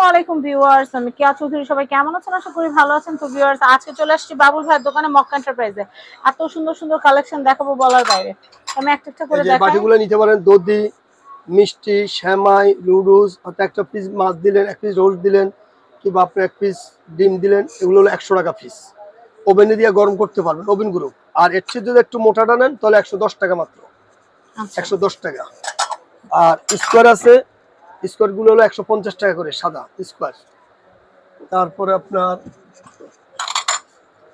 আসসালামু আলাইকুম ভিউয়ার্স আমি কেয়া চৌধুরী। সবাই কেমন আছেন? আশা করি ভালো আছেন। তো ভিউয়ার্স আজকে চলে আসছি বাবুল ভাইয়ের দোকানে মক্কা এন্টারপ্রাইজে। এত সুন্দর সুন্দর কালেকশন দেখাবো বলার বাইরে। আমি একটা একটা করে দেখাই। বাটিগুলো নিতে পারেন দধি মিষ্টি শ্যামাই লুডুস অর্থাৎ একটা পিস মাছ দিলেন এক পিস দিলেন কিংবা আপনি এক পিস ডিম দিলেন এগুলো হলো একশো টাকা পিস ওভেনে দিয়ে গরম করতে পারবেন ওভেন গ্রুপ আর এর চেয়ে যদি একটু মোটাটা নেন তাহলে একশো দশ টাকা মাত্র। আচ্ছা। একশো দশ টাকা। আর স্কোয়ার আছে স্কোয়ারগুলো হলো একশো পঞ্চাশ টাকা করে সাদা স্কোয়ার। তারপরে আপনার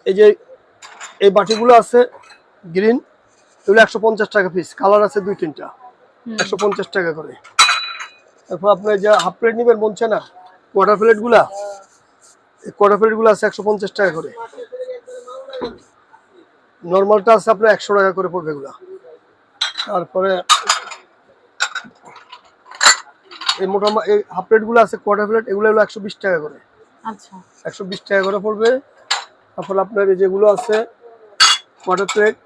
এই যে এই বাটিগুলো আছে গ্রিন এগুলো একশো পঞ্চাশ টাকা পিস কালার আছে দুই তিনটা। একশো পঞ্চাশ টাকা করে। তারপর আপনার যে হাফ প্লেট নেবেন বলছে না? কোয়ার্টার প্লেটগুলা? এই কোয়ার্টার প্লেটগুলো আছে একশো পঞ্চাশ টাকা করে। নর্মালটা আছে আপনার একশো টাকা করে পড়বে এগুলা। তারপরে এই মোটামুটি এই হাফ প্লেটগুলো আছে কোয়ার্টার প্লেট এগুলো হলো একশো বিশ টাকা করে। আচ্ছা। একশো বিশ টাকা করে পড়বে। তারপর আপনার এই যেগুলো আছে কোয়ার্টার প্লেট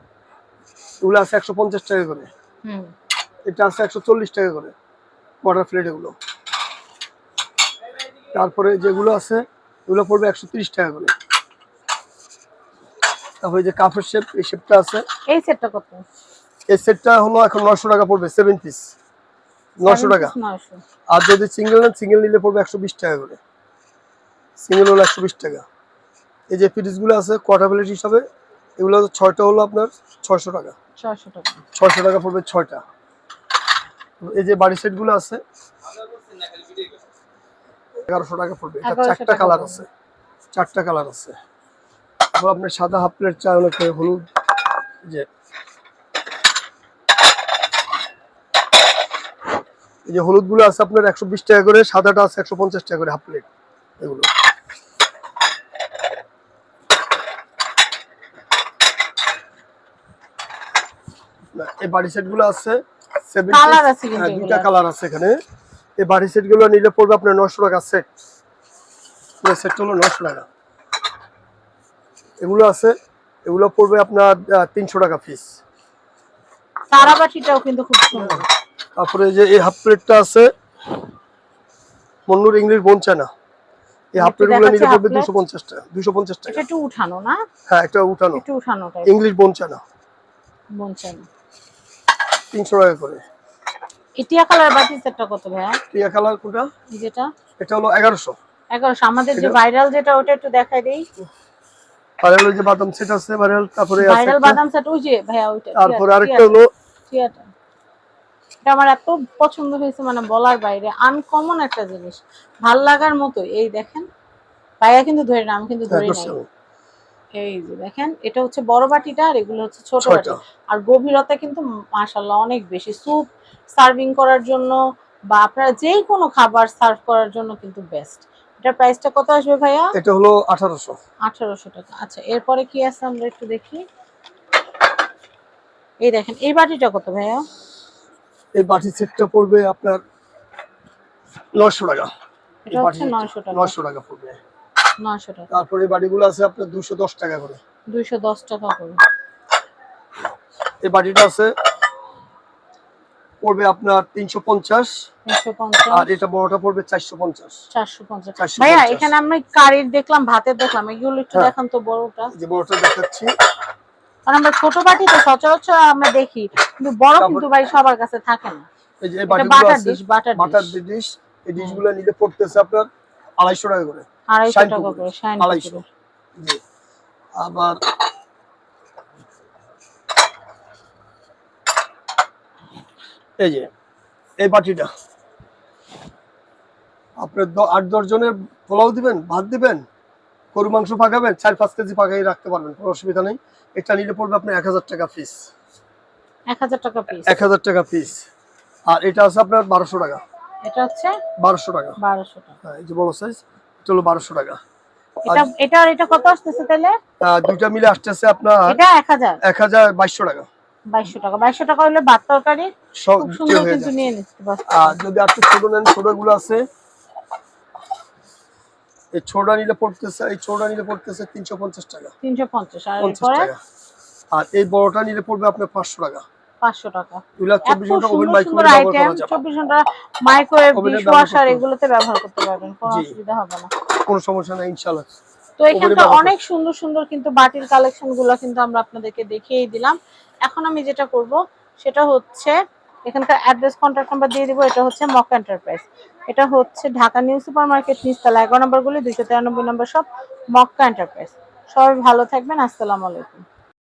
এগুলো আছে একশো পঞ্চাশ টাকা করে। হুম। এটা আছে একশো চল্লিশ টাকা করে কোয়ার্টার প্লেট এগুলো। তারপরে যেগুলো আছে এগুলো পড়বে একশো তিরিশ টাকা করে। তারপরে যে কাপের শেপ এই শেপটা আছে। এই সেটটা কত? এই সেটটা হলো এখন নশো টাকা পড়বে সেভেন পিস নশো টাকা। আর যদি সিঙ্গেল নেন সিঙ্গেল নিলে পড়বে একশো বিশ টাকা করে। সিঙ্গেল হলো একশো বিশ টাকা। এই যে পিরিসগুলো আছে কোয়ার্টার হিসাবে এগুলো ছয়টা হলো আপনার ছয়শো টাকা। 600 টাকা। ছয়শো টাকা পড়বে ছয়টা। এই যে বাড়ি সেটগুলো আছে এগারোশো টাকা পড়বে। এটা 1100 চারটা কালার আছে। চারটা কালার আছে। আপনার সাদা হাফ প্লেট চা অনেকে হলুদ যে এই যে হলুদগুলো আছে আপনার একশো বিশ টাকা করে সাদাটা আছে একশো পঞ্চাশ টাকা করে হাফ প্লেট এগুলো। এই বাড়ি সেটগুলো আছে 70 Colour আছে কিন্তু হ্যাঁ, দুইটা কালার আছে এখানে। এই বাড়ি সেটগুলো নিলে পড়বে আপনার নশো টাকা সেট হলো নশো টাকা। এগুলো আছে এগুলো পড়বে আপনার তিনশো টাকা তারাবাটিটাও কিন্তু খুব সুন্দর। তারপরে যে এই হাফ প্লেটটা আছে মন্নুর ইংলিশ বনছে না। এই হাফ একটু প্লেটগুলো নিলে দেখাচ্ছে half দুশো পঞ্চাশ টাকা দুশো পঞ্চাশ এটা টাকা একটু উঠানো না? হ্যাঁ এটা উঠানো। একটু উঠানো ইংলিশ বনছে না। বলছেন তিনশো টাকা করে। ইটিয়া কালার বাটি সেটটা কত ভাইয়া? টিয়া কালার কোনটা? যেটা? এটা হলো এগারোশো। এগারোশো। আমাদের যে ভাইরাল যেটা ওটা একটু দেখাই দেই। ভাইরাল যে বাদাম সেট আছে ভাইরাল তারপরে আছে ভাইরাল বাদাম সেট ওই যে ভাইয়া ওইটা তারপরে আরেকটা হলো এটা আমার এত পছন্দ হয়েছে মানে বলার বাইরে আনকমন একটা জিনিস। ভালো লাগার মতো এই দেখেন ভাইয়া কিন্তু ধরে না আমি কিন্তু হ্যাঁ, ধরে নাই। এই যে দেখেন এটা হচ্ছে বড় বাটিটা আর এগুলো হচ্ছে ছোট বাটি। আর গভীরতা কিন্তু মাশাল্লাহ অনেক বেশি। স্যুপ সার্ভিং করার জন্য বা আপনারা যে কোনো খাবার সার্ভ করার জন্য কিন্তু বেস্ট এটার প্রাইসটা কত আসবে ভাইয়া? এটা হলো আঠারোশো। আঠারোশো টাকা। আচ্ছা এরপরে কি আছে আমরা একটু দেখি? এই দেখেন এই বাটিটা কত ভাইয়া? এই বাটি সেটটা পড়বে আপনার নশো টাকা। এই বাটি নয়শো টাকা। নশো টাকা পড়বে। তারপরে বাটিগুলো আছে আপনার দুশো দশ টাকা করে। দুইশো দশ টাকা করে এই বাটিটা আছে পড়বে আপনার তিনশো পঞ্চাশ। আর এটা বড়টা পড়বে চারশো পঞ্চাশ। চারশো পঞ্চাশ। 450 ভাইয়া এখানে আমরা কারির দেখলাম ভাতের দেখলাম এগুলো একটু হ্যাঁ। দেখান তো বড়টা। যে বড়টা দেখাচ্ছি। কারণ আমরা ছোট বাটি তো সচরাচর আমরা দেখি কিন্তু বড় কিন্তু ভাই সবার কাছে থাকে না। এই যে এই বাটার ডিশ বাটার ডিশ। এই ডিশগুলো নিলে পড়তেছে আপনার আড়াইশো টাকা করে আড়াইশো টাকা করে আড়াইশো। আবার এই যে এই বাটিটা। আপনার আট দশ জনের পোলাও দিবেন ভাত দিবেন? গরু মাংস পাকাবেন চার পাঁচ কেজি পাকাই রাখতে পারবেন কোনো অসুবিধা নেই। এটা নিলে পড়বে আপনার এক হাজার টাকা পিস এক হাজার টাকা পিস এক হাজার টাকা পিস আর এটা আছে আপনার বারোশো টাকা। এটা হচ্ছে বারোশো টাকা। বারোশো টাকা। এই যে বড় সাইজ এটা হলো বারোশো টাকা। এটা এটা কত আসতেছে তাহলে? দুইটা মিলে আসতেছে আপনার এটা এক হাজার। এক হাজার বাইশশো টাকা। বাইশশো টাকা। বাইশশো টাকা হলে তরকারি সুন্দর কিন্তু নিয়ে নিতে আর যদি একটু ছোট নেন ছোটগুলো আছে এই ছোটা নিলে পড়তেছে এই ছোটা নিলে পড়তেছে তিনশো পঞ্চাশ টাকা। তিনশো পঞ্চাশ আর টাকা। আর এই বড়টা নিলে পড়বে আপনার পাঁচশো টাকা। পাঁচশো চব্বিশ ঘণ্টা ওভেন চব্বিশ ঘণ্টা মাইক্রোওয়েভ এগুলোতে ব্যবহার করতে পারবেন কোনো অসুবিধা হবে না। কোনো সমস্যা নাই তো এখানকার অনেক সুন্দর সুন্দর কিন্তু বাটির কালেকশনগুলো কিন্তু আমরা আপনাদেরকে দেখিয়েই দিলাম। এখন আমি যেটা করব সেটা হচ্ছে এখানকার অ্যাড্রেস কন্ট্যাক্ট নাম্বার দিয়ে দিব, এটা হচ্ছে মক এন্টারপ্রাইজ এটা হচ্ছে ঢাকা নিউ সুপার মার্কেট নিচতলা এগারো নম্বরগুলি দুইশো তিরানব্বই নম্বর সব মক্কা এন্টারপ্রাইজ সবাই ভালো থাকবেন, আসসালামু আলাইকুম।